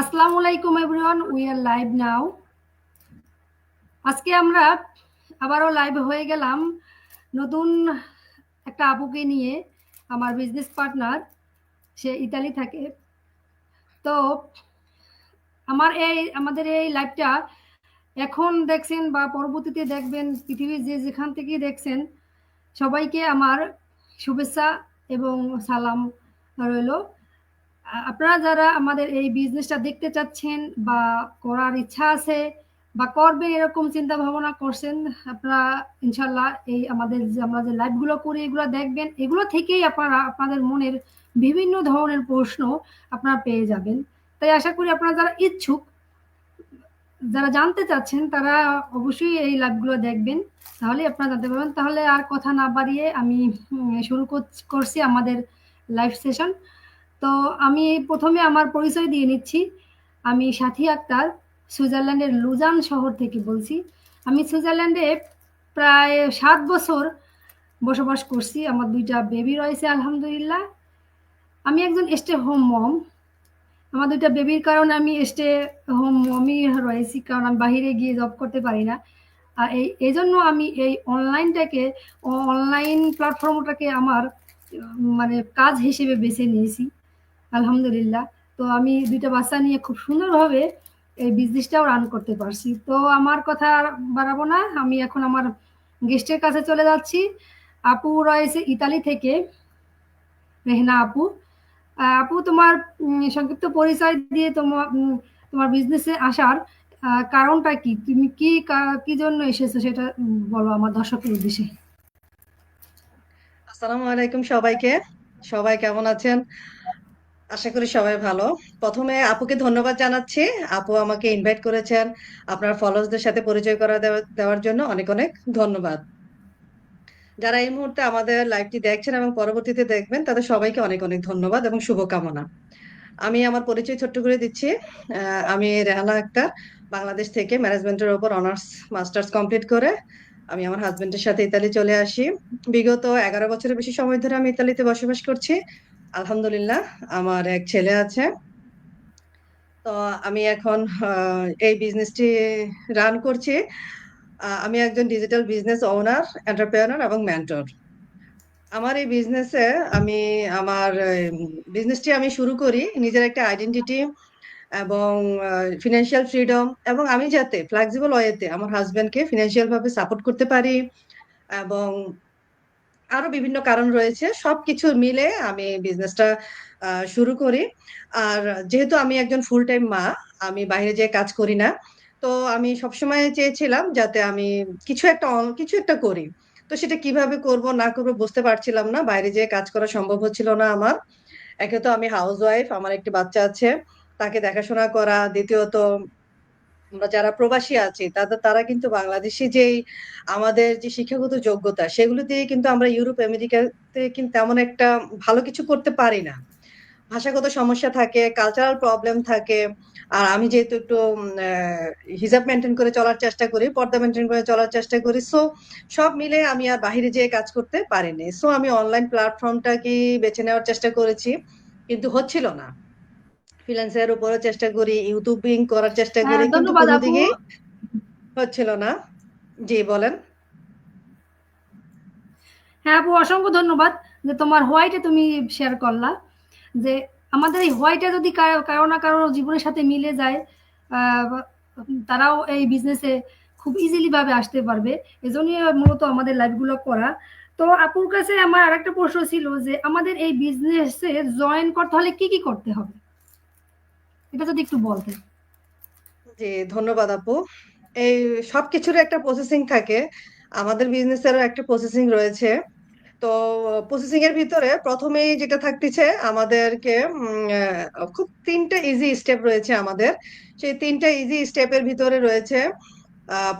আসসালামু আলাইকুম everyone we are live now আজকে আমরা আবারও লাইভ হয়ে গেলাম নতুন একটা আপুকে নিয়ে, আমার বিজনেস পার্টনার সে ইতালি থাকে। তো আমার এই, আমাদের এই লাইভটা এখন দেখছেন বা পরবর্তীতে দেখবেন পৃথিবীর যে যেখান থেকে দেখছেন, সবাইকে আমার শুভেচ্ছা এবং সালাম। রইল আপনারা যারা আমাদের এই বিজনেসটা দেখতে চাচ্ছেন বা করার ইচ্ছা আছে বা করবেন এরকম চিন্তা ভাবনা করছেন, আপনারা ইনশাল্লাহ এই আমাদের যে, আমরা যে লাইভগুলো করি, এগুলো দেখবেন। এগুলো থেকেই আপনারা, আপনাদের মনের বিভিন্ন ধরনের প্রশ্ন আপনারা পেয়ে যাবেন। তাই আশা করি আপনারা যারা ইচ্ছুক, যারা জানতে চাচ্ছেন, তারা অবশ্যই এই লাইভগুলো দেখবেন। তাহলে আপনারা জানতে পারবেন। তাহলে আর কথা না বাড়িয়ে আমি শুরু করছি আমাদের লাইভ সেশন তো আমি প্রথমে আমার পরিচয় দিয়ে নিচ্ছি। আমি সাথী আক্তার, সুইজারল্যান্ডের লুজান শহর থেকে বলছি। আমি সুইজারল্যান্ডে প্রায় সাত বছর বসবাস করছি। আমার দুইটা বেবি রয়েছে, আলহামদুলিল্লাহ। আমি একজন স্টে হোম মম আমার দুইটা বেবির কারণে আমি স্টে হোম মমই রয়েছি, কারণ আমি বাহিরে গিয়ে জব করতে পারি না। আর এই এই জন্য আমি এই অনলাইনটাকে অনলাইন প্ল্যাটফর্মটাকে আমার মানে কাজ হিসেবে বেছে নিয়েছি, আলহামদুলিল্লাহ। তো আমি দুইটা বাচ্চা নিয়ে খুব সুন্দরভাবে এই বিজনেসটাও রান করতে পারছি। তো আমার কথা বাড়াবো না, আমি এখন আমার গেস্টের কাছে চলে যাচ্ছি। আপু রয়েছে ইতালি থেকে রেহনা আপু। আপু তোমার সংক্ষিপ্ত পরিচয় দিয়ে তোমার তোমার বিজনেসে আসার কারণটা কি? তুমি কি কি জন্য এসেছ সেটা বলো আমার দর্শকের উদ্দেশ্যে। আসসালামু আলাইকুম সবাইকে। সবাই কেমন আছেন? আশা করি সবাই ভালো। প্রথমে আপুকে ধন্যবাদ জানাচ্ছি। আপু আমাকে ইনভাইট করেছেন আপনার ফলোয়ার্সদের সাথে পরিচয় করা দেওয়ার জন্য অনেক অনেক ধন্যবাদ। যারা এই মুহূর্তে আমাদের লাইভটি দেখছেন এবং পরবর্তীতে দেখবেন, তাদের সবাইকে অনেক অনেক ধন্যবাদ এবং শুভকামনা। আমি আমার পরিচয় ছোট্ট করে দিচ্ছি। আমি রেহানা আক্তার, বাংলাদেশ থেকে ম্যানেজমেন্টের ওপর অনার্স মাস্টার্স কমপ্লিট করে আমি আমার হাজবেন্ডের সাথে ইতালি চলে আসি। বিগত এগারো বছরের বেশি সময় ধরে আমি ইতালিতে বসবাস করছি। আলহামদুলিল্লাহ, আমার এক ছেলে আছে। তো আমি এখন এই বিজনেসটি রান করছি। আমি একজন ডিজিটাল বিজনেস ওনার এন্টারপ্রেনার এবং মেন্টর আমার এই বিজনেসে আমি, আমার বিজনেসটি আমি শুরু করি নিজের একটা আইডেন্টিটি এবং ফিনান্সিয়াল ফ্রিডম এবং আমি যাতে ফ্লেক্সিবল ওয়েতে আমার হাজব্যান্ডকে ফিনান্সিয়াল ভাবে সাপোর্ট করতে পারি এবং আরও বিভিন্ন কারণ রয়েছে, সবকিছু মিলে আমি বিজনেসটা শুরু করি। আর যেহেতু আমি একজন ফুল টাইম মা, আমি বাইরে যেয়ে কাজ করি না, তো আমি সবসময় চেয়েছিলাম যাতে আমি কিছু একটা কিছু একটা করি। তো সেটা কীভাবে করব না করব বুঝতে পারছিলাম না, বাইরে যেয়ে কাজ করা সম্ভব হচ্ছিল না আমার। একে তো আমি হাউস ওয়াইফ আমার একটি বাচ্চা আছে। তাকে দেখাশোনা করা, দ্বিতীয়ত আমরা যারা প্রবাসী আছি, তাদের, তারা কিন্তু বাংলাদেশে যেই আমাদের যে শিক্ষাগত যোগ্যতা, সেগুলো দিয়ে কিন্তু আমরা ইউরোপ, আমেরিকাতে কিন্তু তেমন একটা ভালো কিছু করতে পারি না। ভাষাগত সমস্যা থাকে কালচারাল প্রবলেম থাকে, আর আমি যেহেতু একটু হিসাব মেনটেন করে চলার চেষ্টা করি, পর্দা মেনটেন করে চলার চেষ্টা করি সো সব মিলে আমি আর বাহিরে যেয়ে কাজ করতে পারিনি। সো আমি অনলাইন প্ল্যাটফর্মটাকে বেছে নেওয়ার চেষ্টা করেছি, কিন্তু হচ্ছিল না। ফ্রিল্যান্সের উপরে চেষ্টা করি ইউটিউবিং করার চেষ্টা করি হ্যাঁ, কিন্তু কোনো দিকে হচ্ছিল না। জি বলেন। হ্যাঁ আপু অসংখ্য ধন্যবাদ যে তোমার হোয়াইটে তুমি শেয়ার করলা। যে আমাদের এই হোয়াইটে যদি কারও না কারও জীবনের সাথে মিলে যায় তারাও এই বিজনেসে খুব ইজিলি ভাবে আসতে পারবে। এজন্যই মূলত আমাদের লাইভগুলো করা। তো আপুর কাছে আমার আরেকটা প্রশ্ন ছিল যে আমাদের এই বিজনেসে জয়েন করতে হলে কি কি করতে হবে? এটা যদি একটু বলতেন। জি, ধন্যবাদ আপু। এই সবকিছুর একটা প্রসেসিং থাকে। আমাদের বিজনেসেরও একটা প্রসেসিং রয়েছে। তো প্রসেসিং এর ভিতরে প্রথমেই যেটা থাকতেছে, আমাদেরকে খুব তিনটা ইজি স্টেপ রয়েছে আমাদের। সেই তিনটা ইজি স্টেপের ভিতরে রয়েছে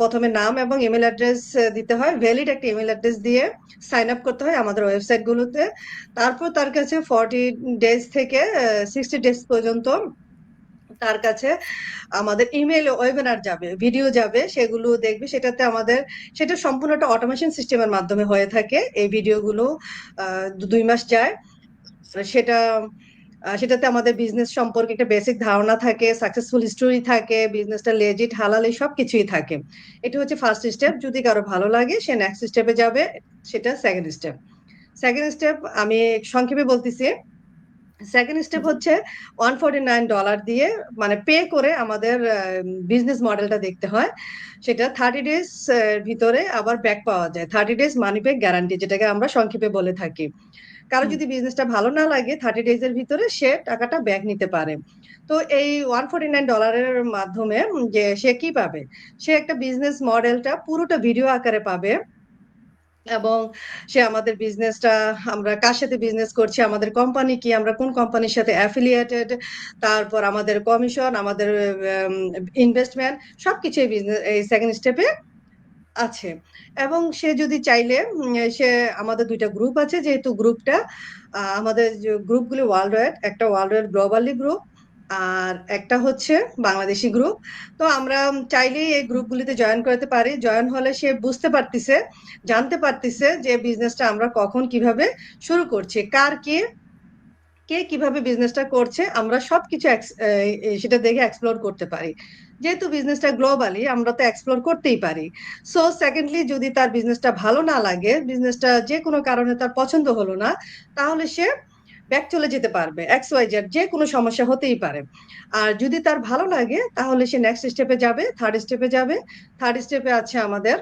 প্রথমে নাম এবং ইমেল অ্যাড্রেস দিতে হয়। ভ্যালিড একটা ইমেল অ্যাড্রেস দিয়ে সাইন আপ করতে হয় আমাদের ওয়েবসাইট গুলোতে। তারপর তার কাছে ফর্টি ডেজ থেকে সিক্সটি ডেজ পর্যন্ত তার কাছে আমাদের ইমেল ওয়েবিনার যাবে ভিডিও যাবে সেগুলো দেখবে সেটাতে আমাদের সেটা সম্পূর্ণ একটা অটোমেশন সিস্টেমের মাধ্যমে হয়ে থাকে এই ভিডিওগুলো দুই মাস যায় সেটা সেটাতে আমাদের বিজনেস সম্পর্কে একটা বেসিক ধারণা থাকে, সাকসেসফুল হিস্টোরি থাকে, বিজনেসটা লেজিট, হালাল এই সবকিছুই থাকে। এটা হচ্ছে ফার্স্ট স্টেপ। যদি কারও ভালো লাগে সে নেক্সট স্টেপে যাবে। সেটা সেকেন্ড স্টেপ। সেকেন্ড স্টেপ আমি সংক্ষেপে বলতেছি। সেকেন্ড স্টেপ হচ্ছে ওয়ান হচ্ছে $149 দিয়ে মানে পে করে আমাদের বিজনেস মডেলটা দেখতে হয়। সেটা 30 ডেজ ভিতরে আবার ব্যাক পাওয়া যায়। 30 ডেজ মানি ব্যাক গ্যারান্টি যেটাকে আমরা সংক্ষেপে বলে থাকি। কারও যদি বিজনেসটা ভালো না লাগে 30 ডেজ এর ভিতরে সে টাকাটা ব্যাক নিতে পারে। তো এই $149 এর মাধ্যমে যে সে কি পাবে? সে একটা বিজনেস মডেলটা পুরোটা ভিডিও আকারে পাবে। এবং সে আমাদের বিজনেসটা আমরা কার সাথে বিজনেস করছি, আমাদের কোম্পানি কি, আমরা কোন কোম্পানির সাথে অ্যাফিলিয়েটেড, তারপর আমাদের কমিশন, আমাদের ইনভেস্টমেন্ট সবকিছু এই বিজনে এই সেকেন্ড স্টেপে আছে। এবং সে যদি চাইলে সে আমাদের দুইটা গ্রুপ আছে যেহেতু গ্রুপটা আমাদের গ্রুপগুলো ওয়ার্লড ওয়াইড, একটা ওয়ার্লড ওয়াইড গ্লোবালি গ্রুপ আর একটা হচ্ছে বাংলাদেশি গ্রুপ। তো আমরা চাইলেই এই গ্রুপগুলিতে জয়েন করাতে পারি। জয়েন হলে সে বুঝতে পারতিছে, জানতে পারতেছে যে বিজনেসটা আমরা কখন কীভাবে শুরু করছি। কার কে কে কীভাবে বিজনেসটা করছে আমরা সবকিছু সেটা দেখে এক্সপ্লোর করতে পারি। যেহেতু বিজনেসটা গ্লোবালি আমরা তো এক্সপ্লোর করতেই পারি। সো সেকেন্ডলি যদি তার বিজনেসটা ভালো না লাগে, বিজনেসটা যে কোনো কারণে তার পছন্দ হলো না, তাহলে সে ব্যাক চলে যেতে পারবে। এক্স ওয়াইজার যে কোনো সমস্যা হতেই পারে। আর যদি তার ভালো লাগে তাহলে সে নেক্সট স্টেপে যাবে, থার্ড স্টেপে যাবে। থার্ড স্টেপে আছে আমাদের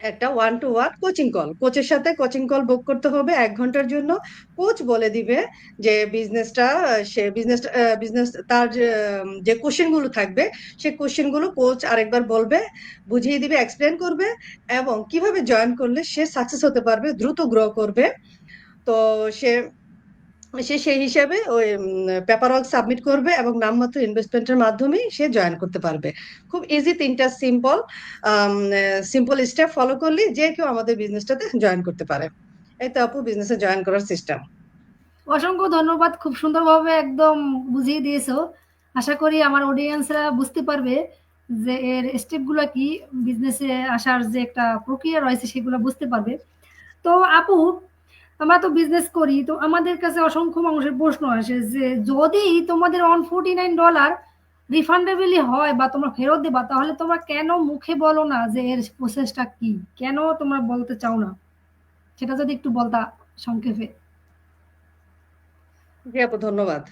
একটা one to one coaching call. কোচের সাথে কোচিং কল বুক করতে হবে এক ঘণ্টার জন্য। কোচ বলে দিবে যে বিজনেসটা সে বিজনেসটা আ বিজনেস তার যে যে কোয়েশ্চেনগুলো থাকবে, সে কোয়েশ্চেনগুলো কোচ আরেকবার বলবে, বুঝিয়ে দিবে, এক্সপ্লেন করবে এবং কীভাবে জয়েন করলে সে সাকসেস হতে পারবে, দ্রুত গ্রো করবে। তো সে সে সেই হিসাবে ওই পেপার ওয়ার্ক সাবমিট করবে এবং নামমাত্র ইনভেস্টমেন্ট এর মাধ্যমেই সে জয়েন করতে পারবে। খুব ইজি ৩ টা সিম্পল সিম্পল স্টেপ ফলো করলে যে কেউ আমাদের বিজনেসটাতে জয়েন করতে পারে। এই তো আপু বিজনেসে জয়েন করার সিস্টেম। অসংখ্য ধন্যবাদ। খুব সুন্দরভাবে একদম বুঝিয়ে দিয়েছ। আশা করি আমার অডিয়েন্সরা বুঝতে পারবে যে এর স্টেপগুলো কি, বিজনেসে আসার যে একটা প্রক্রিয়া রয়েছে সেগুলো বুঝতে পারবে। তো আপু আমরা তো বিজনেস করি। তো আমাদের কাছে অসংখ্য মানুষের প্রশ্ন আসে যে যদি তোমাদের $149 রিফান্ডেবলই হয় বা তোমরা ফেরত দিবা, তাহলে তোমরা কেন মুখে বলো না যে এর প্রসেসটা কি? কেন তোমরা বলতে চাও না? সেটা যদি একটু বলতা সংক্ষেপে। আপু, ধন্যবাদ।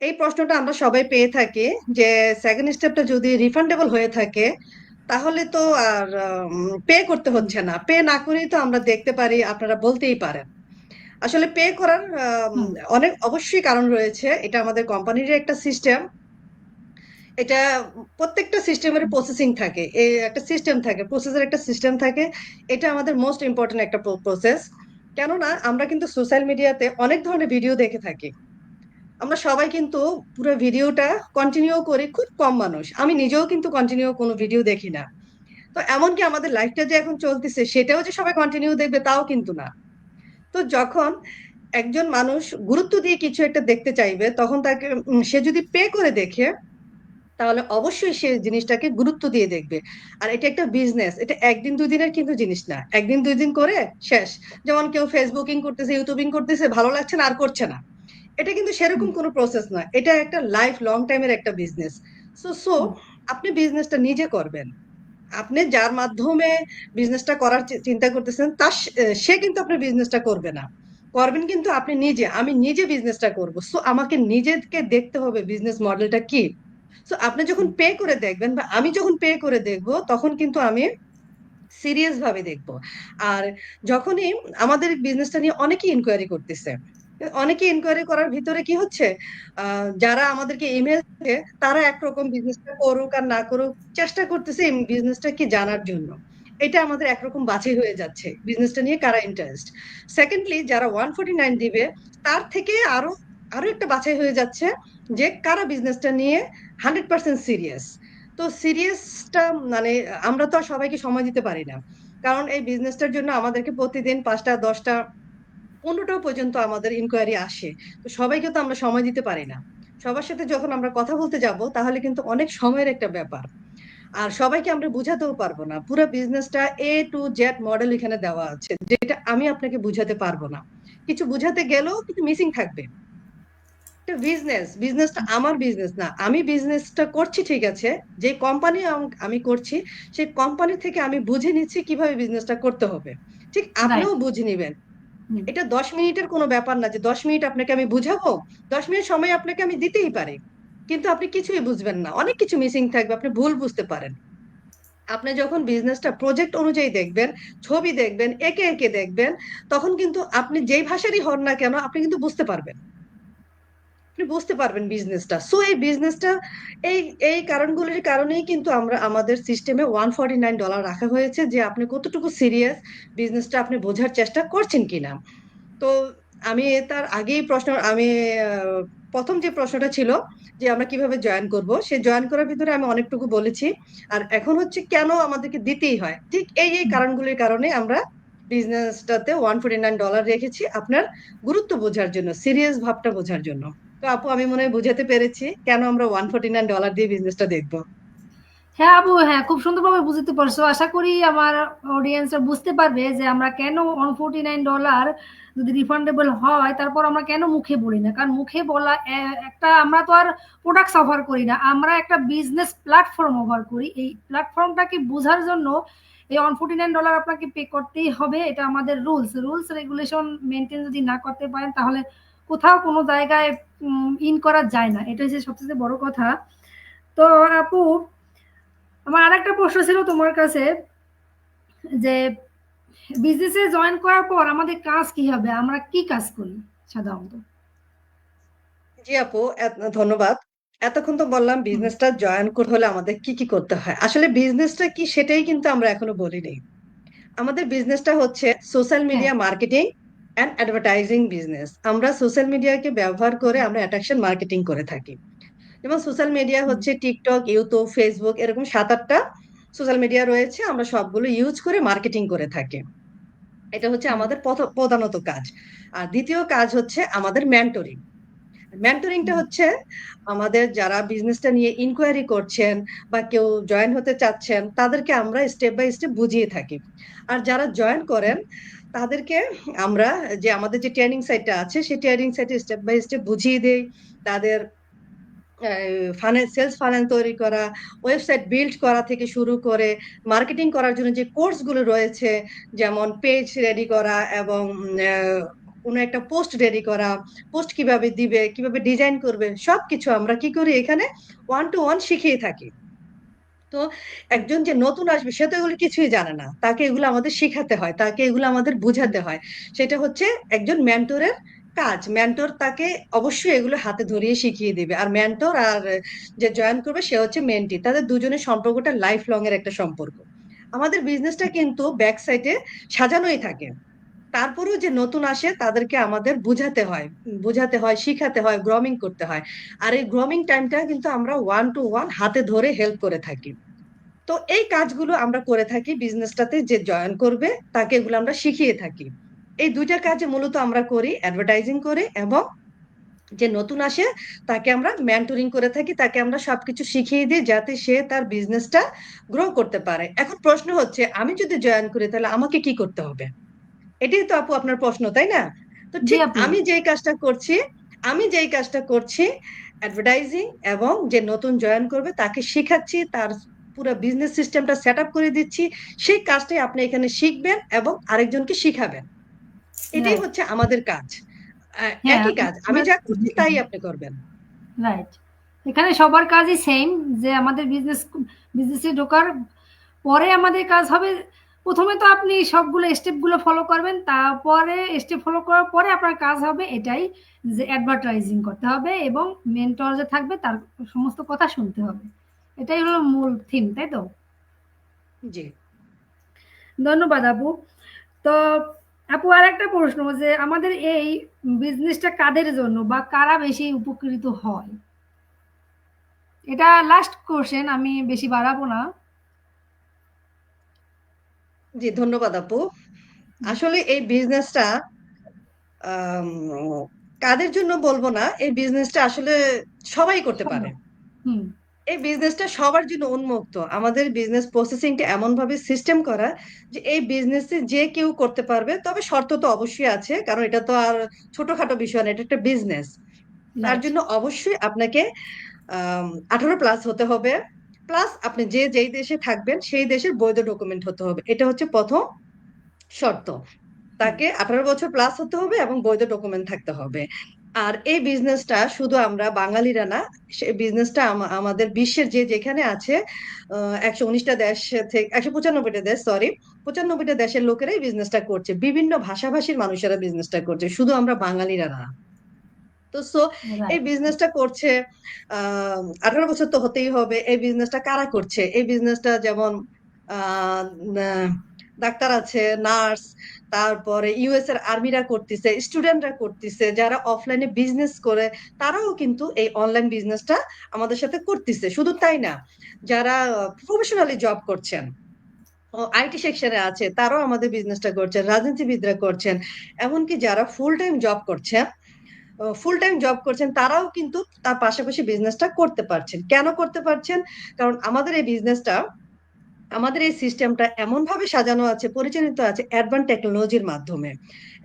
এই প্রশ্নটা আমরা সবাই পেয়ে থাকি যে সেকেন্ড স্টেপটা যদি রিফান্ডেবল হয়ে থাকে তাহলে তো আর পে করতে হচ্ছে না। পে না করেই তো আমরা দেখতে পারি, আপনারা বলতেই পারেন। আসলে পে করার অনেক অবশ্যই কারণ রয়েছে। এটা আমাদের কোম্পানির একটা সিস্টেম। এটা প্রত্যেকটা সিস্টেমের প্রসেসিং থাকে। একটা সিস্টেম থাকে। প্রসেসের একটা সিস্টেম থাকে। এটা আমাদের মোস্ট ইম্পোর্টেন্ট একটা প্রসেস। কেননা আমরা কিন্তু সোশ্যাল মিডিয়াতে অনেক ধরনের ভিডিও দেখে থাকি। আমরা সবাই কিন্তু পুরো ভিডিওটা কন্টিনিউ করি খুব কম মানুষ। আমি নিজেও কিন্তু কন্টিনিউ কোনো ভিডিও দেখি না। তো এমনকি আমাদের লাইফটা যে এখন চলতেছে সেটাও যে সবাই কন্টিনিউ দেখবে তাও কিন্তু না। তো যখন একজন মানুষ গুরুত্ব দিয়ে কিছু একটা দেখতে চাইবে তখন তাকে সে যদি পে করে দেখে তাহলে অবশ্যই সে জিনিসটাকে গুরুত্ব দিয়ে দেখবে। আর এটা একটা বিজনেস। এটা ১ দিন ২ দিনের কিন্তু জিনিস না। একদিন দুই দিন করে শেষ। যেমন কেউ ফেসবুকিং করতেছে, ইউটিউবিং করতেছে, ভালো লাগছে না আর করছে না। এটা কিন্তু সেরকম। কোনো প্রসেস নয়। এটা একটা লাইফ লং টাইমের একটা বিজনেস। সো সো আপনি বিজনেসটা নিজে করবেন। আপনি যার মাধ্যমে বিজনেসটা করার চিন্তা করতেছেন সে সে কিন্তু আপনার বিজনেসটা করবে না। করবেন কিন্তু আপনি নিজে। আমি নিজে বিজনেসটা করব। সো আমাকে নিজেকে দেখতে হবে বিজনেস মডেলটা কি। সো আপনি যখন পে করে দেখবেন বা আমি যখন পে করে দেখব, তখন কিন্তু আমি সিরিয়াস ভাবে দেখব। আর যখনই আমাদের বিজনেসটা নিয়ে অনেকেই ইনকোয়ারি করতেছে। অনেকে ইনকোয়ারি করার ভিতরে কি হচ্ছে? যারা আমাদেরকে দিচ্ছে তারা একরকম বিজনেসটা করুক আর না করুক চেষ্টা করতেছে বিজনেসটা কি জানার জন্য। এটা আমাদের একরকম বাছাই হয়ে যাচ্ছে। বিজনেসটা নিয়ে কারা ইন্টারেস্ট। সেকেন্ডলি যারা 149 দিবে তার থেকে আরও, আরও একটা বাছাই হয়ে যাচ্ছে যে কারা বিজনেসটা নিয়ে 100% সিরিয়াস। তো সিরিয়াসটা মানে আমরা তো আর সবাইকে সময় দিতে পারি না। কারণ এই বিজনেসটার জন্য আমাদেরকে প্রতিদিন ৫ টা ১০ টা ১৫ টাও পর্যন্ত আমাদের ইনকোয়ারি আসে। তো সবাইকে তো আমরা সময় দিতে পারি না। সবার সাথে যখন আমরা কথা বলতে যাব তাহলে কিন্তু অনেক সময়ের একটা ব্যাপার। আর সবাইকে আমরা বুঝাতেও পারব না। পুরা বিজনেসটা এ টু জেড মডেল এখানে দেওয়া আছে। যেটা আমি আপনাকে বুঝাতে পারব না। কিছু বুঝাতে গেলেও কিছু মিসিং থাকবে একটা বিজনেস বিজনেসটা আমার বিজনেস না আমি বিজনেসটা করছি ঠিক আছে যে কোম্পানি আমি করছি সেই কোম্পানি থেকে আমি বুঝে নিচ্ছি কীভাবে বিজনেসটা করতে হবে ঠিক আপনিও বুঝে নিবেন। এটা দশ মিনিটের কোনো ব্যাপার না যে দশ মিনিট আপনাকে আমি বুঝাবো, দশ মিনিট সময় আপনাকে আমি দিতেই পারি। কিন্তু আপনি কিছুই বুঝবেন না। অনেক কিছু মিসিং থাকবে, আপনি ভুল বুঝতে পারেন। আপনি যখন বিজনেসটা প্রজেক্ট অনুযায়ী দেখবেন, ছবি দেখবেন, একে একে দেখবেন, তখন কিন্তু আপনি যেই ভাষারই হন না কেন, আপনি কিন্তু বুঝতে পারবেন। আপনি বুঝতে পারবেন বিজনেসটা সো এই বিজনেসটা এই এই কারণগুলির কারণেই কিন্তু আমরা, আমাদের সিস্টেমে ওয়ান ফর্টি নাইন ডলার রাখা হয়েছে যে আপনি কতটুকু সিরিয়াস বিজনেসটা আপনি বোঝার চেষ্টা করছেন কিনা। তো আমি তার আগেই প্রশ্ন, আমি প্রথম যে প্রশ্নটা ছিল যে আমরা কীভাবে জয়েন করব সেই জয়েন করার ভিতরে আমি অনেকটুকু বলেছি। আর এখন হচ্ছে কেন আমাদেরকে দিতেই হয়? ঠিক এই এই কারণগুলির কারণে আমরা বিজনেসটাতে ওয়ান ফোর্টি নাইন ডলার রেখেছি আপনার গুরুত্ব বোঝার জন্য সিরিয়াস ভাবটা বোঝার জন্য। তো আপু, আমি মনে হয় বুঝাতে পেরেছি কেন আমরা ওয়ান ফোর্টি নাইন ডলার দিয়ে বিজনেসটা দেখব। হ্যাঁ আপু হ্যাঁ খুব সুন্দরভাবে বুঝতে পারছ। আশা করি আমার অডিয়েন্স বুঝতে পারবে যে আমরা কেন ওয়ান ফোর্টি নাইন ডলার যদি রিফান্ডেবল হয়, তারপর আমরা কেন মুখে বলি না? কারণ মুখে বলা একটা আমরা তো আর প্রোডাক্টস অফার করি না। আমরা একটা বিজনেস প্ল্যাটফর্ম অফার করি। এই প্ল্যাটফর্মটাকে বোঝার জন্য এই ওয়ান ফোর্টি নাইন ডলার আপনাকে পে করতেই হবে। এটা আমাদের রুলস রুলস রেগুলেশন মেনটেন যদি না করতে পারেন, তাহলে কোথাও কোনো জায়গায় ইন করা যায় না। এটা হচ্ছে সবচেয়ে বড় কথা। তো আপু আমার আরেকটা প্রশ্ন ছিল তোমার কাছে যে বিজনেসে জয়েন করার পর আমাদের কাজ কি হবে? আমরা কি কাজ করি সাধারণত? জি আপু ধন্যবাদ। এতক্ষণ তো বললাম বিজনেসটা জয়েন করতে হলে আমাদের কি কি করতে হয়। আসলে বিজনেসটা কি সেটাই কিন্তু আমরা এখনও বলিনি। আমাদের বিজনেসটা হচ্ছে social media marketing and advertising business আমরা সোশ্যাল মিডিয়াকে ব্যবহার করে আমরা অ্যাট্রাকশন মার্কেটিং করে থাকি। যেমন সোশ্যাল মিডিয়া হচ্ছে টিকটক ইউটিউব ফেসবুক এরকম সাত আটটা সোশ্যাল মিডিয়া রয়েছে আমরা সবগুলো ইউজ করে মার্কেটিং করে থাকি। এটা হচ্ছে আমাদের প্রধানত কাজ। আর দ্বিতীয় কাজ হচ্ছে আমাদের মেন্টরিং মেন্টরিংটা হচ্ছে আমাদের যারা বিজনেসটা নিয়ে ইনকোয়ারি করছেন বা কেউ জয়েন হতে চাচ্ছেন তাদেরকে আমরা স্টেপ বাই স্টেপ বুঝিয়ে থাকি। আর যারা জয়েন করেন তাদেরকে আমরা যে আমাদের যে ট্রেনিং সাইটটা আছে, সেই ট্রেনিং সাইটে স্টেপ বাই স্টেপ বুঝিয়ে দেই, তাদের সেলস ফাইন্যান্স তৈরি করা ওয়েবসাইট বিল্ড করা থেকে শুরু করে মার্কেটিং করার জন্য যে কোর্সগুলো রয়েছে, যেমন পেজ রেডি করা এবং কোনো একটা পোস্ট রেডি করা পোস্ট কীভাবে দিবে, কীভাবে ডিজাইন করবে সব কিছু আমরা কি করি এখানে ওয়ান টু ওয়ান শিখিয়ে থাকি। তো একজন যে নতুন আসবে, সে তো এগুলো কিছুই জানে না। তাকে এগুলো আমাদের শেখাতে হয়, তাকে এগুলো আমাদের বুঝাতে হয়। সেটা হচ্ছে একজন মেন্টরের কাজ। মেন্টর তাকে অবশ্যই এগুলো হাতে ধরিয়ে শিখিয়ে দিবে। আর মেন্টর আর যে জয়েন করবে, সে হচ্ছে মেন্টি তাদের দুজনের সম্পর্কটা লাইফ লং এর একটা সম্পর্ক। আমাদের বিজনেসটা কিন্তু ব্যাক সাইডে সাজানোই থাকে। তারপরেও যে নতুন আসে, তাদেরকে আমাদের বুঝাতে হয় বুঝাতে হয়, শিখাতে হয় গ্রমিং করতে হয়। আর এই গ্রমিং টাইমটা কিন্তু আমরা ওয়ান টু ওয়ান হাতে ধরে হেল্প করে থাকি। তো এই কাজগুলো আমরা করে থাকি বিজনেসটাতে যে জয়েন করবে, তাকে এগুলো আমরা শিখিয়ে থাকি। এই দুইটা কাজে মূলত আমরা করি অ্যাডভার্টাইজিং করে এবং যে নতুন আসে, তাকে আমরা মেন্টরিং করে থাকি, তাকে আমরা সবকিছু শিখিয়ে দিই যাতে সে তার বিজনেসটা গ্রো করতে পারে। এখন প্রশ্ন হচ্ছে, আমি যদি জয়েন করি, তাহলে আমাকে কি করতে হবে? এটাই তো আপু আপনার প্রশ্ন তাই না? তো ঠিক আমি যেই কাজটা করছি আমি যেই কাজটা করছি অ্যাডভার্টাইজিং এবং যে নতুন জয়েন করবে তাকে শেখাচ্ছি তার পুরো বিজনেস সিস্টেমটা সেট আপ করে দিচ্ছি সেই কাজটাই আপনি এখানে শিখবেন এবং আরেকজনকে শিখাবেন। এটাই হচ্ছে আমাদের কাজ। হ্যাঁ, একই কাজ। আমি যা করছি তাই আপনি করবেন। রাইট এখানে সবার কাজই সেম যে আমাদের বিজনেস বিজনেসে ঢোকার পরে আমাদের কাজ হবে প্রথমে তো আপনি সবগুলো স্টেপগুলো ফলো করবেন তারপরে স্টেপ ফলো করার পরে আপনার কাজ হবে এটাই যে অ্যাডভার্টাইজিং করতে হবে এবং মেন্টর যে থাকবে তার সমস্ত কথা শুনতে হবে। এটাই হলো মূল থিম তাই তো? জি। ধন্যবাদ আপু। তো আপু আর একটা প্রশ্ন যে আমাদের এই বিজনেসটা কাদের জন্য বা কারা বেশি উপকৃত হয়? এটা লাস্ট কোশ্চেন আমি বেশি বাড়াবো না। জি ধন্যবাদ আপু। আসলে এই বিজনেসটা কাদের জন্য বলব না এই বিজনেসটা আসলে সবাই করতে পারে। হুম। এই বিজনেসটা সবার জন্য উন্মুক্ত। আমাদের বিজনেস প্রসেসিংটা এমন ভাবে সিস্টেম করা যে এই বিজনেসে যে কেউ করতে পারবে তবে শর্ত তো অবশ্যই আছে কারণ এটা তো আর ছোটখাটো বিষয় না এটা একটা বিজনেস তার জন্য অবশ্যই আপনাকে আঠারো প্লাস হতে হবে। প্লাস আপনি যে যেই দেশে থাকবেন, সেই দেশের বৈধ ডকুমেন্ট হতে হবে। এটা হচ্ছে প্রথম শর্ত। তাকে আঠারো বছর প্লাস হতে হবে এবং বৈধ ডকুমেন্ট থাকতে হবে। আর এই বিজনেসটা শুধু আমরা বাঙালিরা না, সেই বিজনেসটা আমাদের বিশ্বের যে যেখানে আছে একশো উনিশটা দেশ থেকে, একশো পঁচানব্বইটা দেশ সরি পঁচানব্বইটা দেশের লোকেরাই বিজনেসটা করছে। বিভিন্ন ভাষাভাষীর মানুষেরা বিজনেসটা করছে। শুধু আমরা বাঙালিরা না। তো সো এই বিজনেসটা করছে আহ আঠারো বছর তো হতেই হবে এই বিজনেসটা কারা করছে? এই বিজনেসটা যেমন ডাক্তার আছে নার্স তারপরে ইউএস এর আর্মিরা করতেছে স্টুডেন্টরা করতেছে যারা অফলাইনে বিজনেস করে তারাও কিন্তু এই অনলাইন বিজনেসটা আমাদের সাথে করতেছে। শুধু তাই না যারা প্রফেশনালি জব করছেন আইটি সেকশনে আছে তারাও আমাদের বিজনেসটা করছেন রাজনীতিবিদরা করছেন এমনকি যারা ফুল টাইম জব করছেন ফুল টাইম জব করছেন, তারাও কিন্তু তার পাশাপাশি বিজনেসটা করতে পারছেন। কেন করতে পারছেন? কারণ আমাদের এই বিজনেসটা আমাদের এই সিস্টেমটা এমন ভাবে সাজানো আছে, পরিচালিত আছে অ্যাডভান্স টেকনোলজির মাধ্যমে।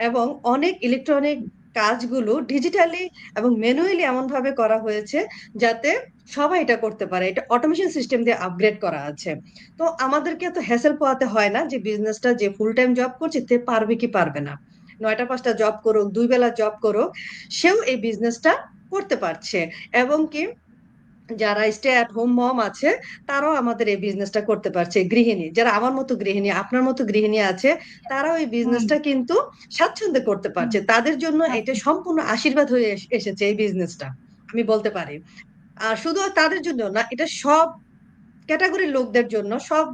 এবং অনেক ইলেকট্রনিক কাজগুলো ডিজিটালি এবং ম্যানুয়ালি এমন ভাবে করা হয়েছে যাতে সবাই এটা করতে পারে। এটা অটোমেশন সিস্টেম দিয়ে আপগ্রেড করা আছে। তো আমাদেরকে এত হ্যাসেল পোয়াতে হয় না যে বিজনেসটা যে ফুল টাইম জব করছে, তে পারবে কি পারবে না। নয়টা পাঁচটা জব করুক দুই বেলা জব করুক সেও এই বিজনেসটা করতে পারছে। এবং কি যারা স্টে অ্যাট হোম মম আছে তারাও আমাদের এই বিজনেসটা করতে পারছে। গৃহিণী যারা আমার মতো গৃহিণী আপনার মতো গৃহিণী আছে তারাও এই বিজনেসটা কিন্তু স্বাচ্ছন্দ্যে করতে পারছে। তাদের জন্য এটা সম্পূর্ণ আশীর্বাদ হয়ে এসেছে এই বিজনেসটা আমি বলতে পারি। আর শুধু তাদের জন্য না এটা সব ক্যাটাগরির লোকদের জন্য সব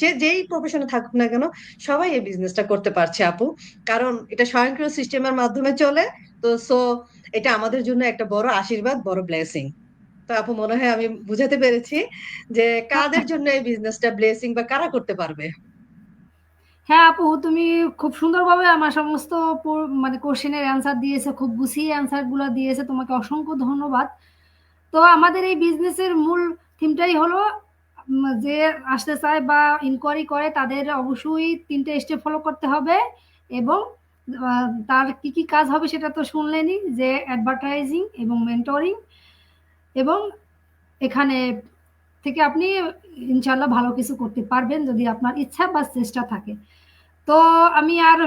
যে, যেই প্রফেশনে থাকুক না কেন, সবাই এই বিজনেসটা করতে পারছে, আপু। কারণ এটা স্বয়ংক্রিয় সিস্টেমের মাধ্যমে চলে। তো সো এটা আমাদের জন্য একটা বড় আশীর্বাদ, বড় ব্লেসিং তো, আপু, মনে হয় আমি বুঝাতে পেরেছি যে, কাদের জন্য এই বিজনেসটা ব্লেসিং বা কারা করতে পারবে? হ্যাঁ আপু, তুমি খুব সুন্দরভাবে আমার সমস্ত মানে কোশ্চেনের অ্যান্সার দিয়েছে, খুব গুছিয়ে অ্যান্সারগুলো দিয়েছে। তোমাকে অসংখ্য ধন্যবাদ। তো, আমাদের এই বিজনেসের মূল থিমটাই হলো যে আসতে চায় বা ইনকোয়ারি করে, তাদের অবশ্যই তিনটে স্টেপ ফলো করতে হবে এবং তার কি কি কাজ হবে সেটা তো শুনলেনই যে অ্যাডভার্টাইজিং এবং মেন্টরিং এবং এখানে থেকে আপনি ইনশাল্লাহ ভালো কিছু করতে পারবেন যদি আপনার ইচ্ছা বা চেষ্টা থাকে। তো আমি আর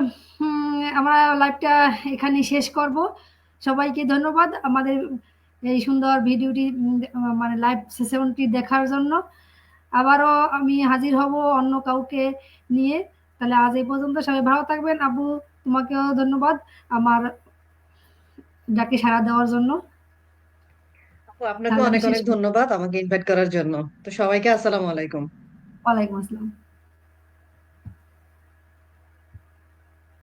আমরা লাইভটা এখানে শেষ করব। সবাইকে ধন্যবাদ আমাদের এই সুন্দর ভিডিওটি মানে লাইভ সেশনটি দেখার জন্য। আবারও আমি হাজির হব অন্য কাউকে নিয়ে। তাহলে আজ এই পর্যন্ত সবাই ভালো থাকবেন। আবু তোমাকেও ধন্যবাদ আমার ডাকে সাড়া দেওয়ার জন্য। আপনাকে অনেক অনেক ধন্যবাদ আমাকে ইনভাইট করার জন্য। তো সবাইকে আসসালামু আলাইকুম। ওয়ালাইকুম আসসালাম।